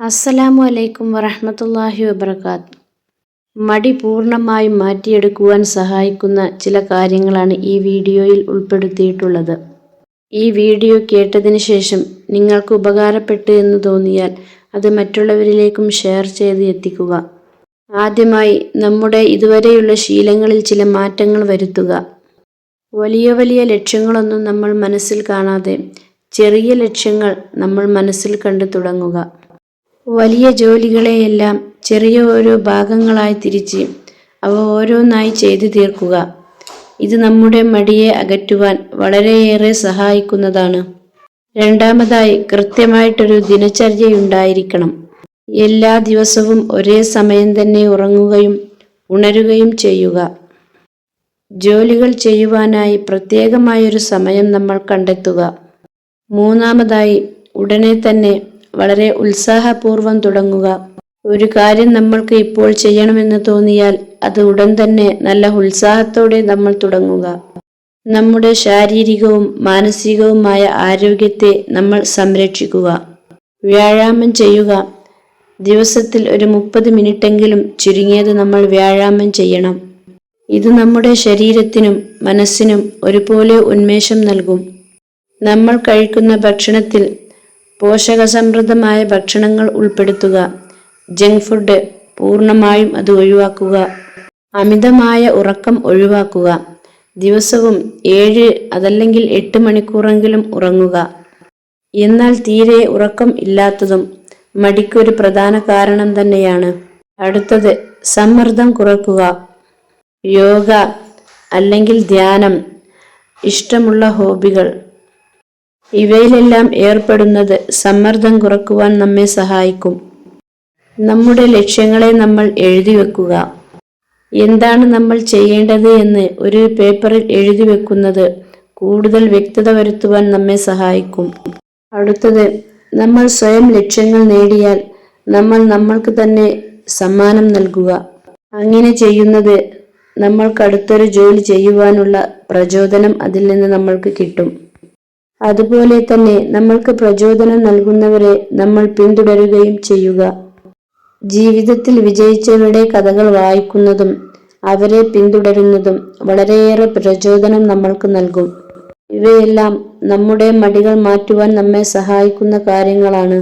അസ്സലാമു അലൈക്കും വറഹമത്തല്ലാഹി വബർക്കാത്ത് മടി പൂർണമായും മാറ്റിയെടുക്കുവാൻ സഹായിക്കുന്ന ചില കാര്യങ്ങളാണ് ഈ വീഡിയോയിൽ ഉൾപ്പെടുത്തിയിട്ടുള്ളത്. ഈ വീഡിയോ കേട്ടതിന് ശേഷം നിങ്ങൾക്ക് ഉപകാരപ്പെട്ടു എന്ന് തോന്നിയാൽ അത് മറ്റുള്ളവരിലേക്കും ഷെയർ ചെയ്ത് എത്തിക്കുക. ആദ്യമായി നമ്മുടെ ഇതുവരെയുള്ള ശീലങ്ങളിൽ ചില മാറ്റങ്ങൾ വരുത്തുക. വലിയ വലിയ ലക്ഷ്യങ്ങളൊന്നും നമ്മൾ മനസ്സിൽ കാണാതെ ചെറിയ ലക്ഷ്യങ്ങൾ നമ്മൾ മനസ്സിൽ കണ്ടു തുടങ്ങുക. വലിയ ജോലികളെയെല്ലാം ചെറിയ ഓരോ ഭാഗങ്ങളായി തിരിച്ച് അവ ഓരോന്നായി ചെയ്തു തീർക്കുക. ഇത് നമ്മുടെ മടിയെ അകറ്റുവാൻ വളരെയേറെ സഹായിക്കുന്നതാണ്. രണ്ടാമതായി കൃത്യമായിട്ടൊരു ദിനചര്യയുണ്ടായിരിക്കണം. എല്ലാ ദിവസവും ഒരേ സമയം തന്നെ ഉറങ്ങുകയും ഉണരുകയും ചെയ്യുക. ജോലികൾ ചെയ്യുവാനായി പ്രത്യേകമായൊരു സമയം നമ്മൾ കണ്ടെത്തുക. മൂന്നാമതായി ഉടനെ തന്നെ വളരെ ഉത്സാഹപൂർവം തുടങ്ങുക. ഒരു കാര്യം നമ്മൾക്ക് ഇപ്പോൾ ചെയ്യണമെന്ന് തോന്നിയാൽ അത് ഉടൻ തന്നെ നല്ല ഉത്സാഹത്തോടെ നമ്മൾ തുടങ്ങുക. നമ്മുടെ ശാരീരികവും മാനസികവുമായ ആരോഗ്യത്തെ നമ്മൾ സംരക്ഷിക്കുക. വ്യായാമം ചെയ്യുക. ദിവസത്തിൽ ഒരു മുപ്പത് മിനിറ്റെങ്കിലും ചുരുങ്ങിയത് നമ്മൾ വ്യായാമം ചെയ്യണം. ഇത് നമ്മുടെ ശരീരത്തിനും മനസ്സിനും ഒരുപോലെ ഉന്മേഷം നൽകും. നമ്മൾ കഴിക്കുന്ന ഭക്ഷണത്തിൽ പോഷകസമൃദ്ധമായ ഭക്ഷണങ്ങൾ ഉൾപ്പെടുത്തുക. ജങ്ക് ഫുഡ് പൂർണമായും അത് ഒഴിവാക്കുക. അമിതമായ ഉറക്കം ഒഴിവാക്കുക. ദിവസവും ഏഴ് അതല്ലെങ്കിൽ എട്ട് മണിക്കൂറെങ്കിലും ഉറങ്ങുക. എന്നാൽ തീരെ ഉറക്കം ഇല്ലാത്തതും മടിക്കൊരു പ്രധാന കാരണം തന്നെയാണ്. അടുത്തത് സമ്മർദ്ദം കുറക്കുക. യോഗ അല്ലെങ്കിൽ ധ്യാനം ഇഷ്ടമുള്ള ഹോബികൾ. ഇവയിലെല്ലാം ഏർപ്പെടുന്നത് സമ്മർദ്ദം കുറക്കുവാൻ നമ്മെ സഹായിക്കും. നമ്മുടെ ലക്ഷ്യങ്ങളെ നമ്മൾ എഴുതി വെക്കുക. എന്താണ് നമ്മൾ ചെയ്യേണ്ടത് എന്ന് ഒരു പേപ്പറിൽ എഴുതി വെക്കുന്നത് കൂടുതൽ വ്യക്തത വരുത്തുവാൻ നമ്മെ സഹായിക്കും. അടുത്തത് നമ്മൾ സ്വയം ലക്ഷ്യങ്ങൾ നേടിയാൽ നമ്മൾ നമ്മൾക്ക് തന്നെ സമ്മാനം നൽകുക. അങ്ങനെ ചെയ്യുന്നത് നമ്മൾക്ക് അടുത്തൊരു ജോലി ചെയ്യുവാനുള്ള പ്രചോദനം അതിൽ നിന്ന് നമ്മൾക്ക് കിട്ടും. അതുപോലെ തന്നെ നമ്മൾക്ക് പ്രചോദനം നൽകുന്നവരെ നമ്മൾ പിന്തുടരുകയും ചെയ്യുക. ജീവിതത്തിൽ വിജയിച്ചവരുടെ കഥകൾ വായിക്കുന്നതും അവരെ പിന്തുടരുന്നതും വളരെയേറെ പ്രചോദനം നമ്മൾക്ക് നൽകും. ഇവയെല്ലാം നമ്മുടെ മടികൾ മാറ്റുവാൻ നമ്മെ സഹായിക്കുന്ന കാര്യങ്ങളാണ്.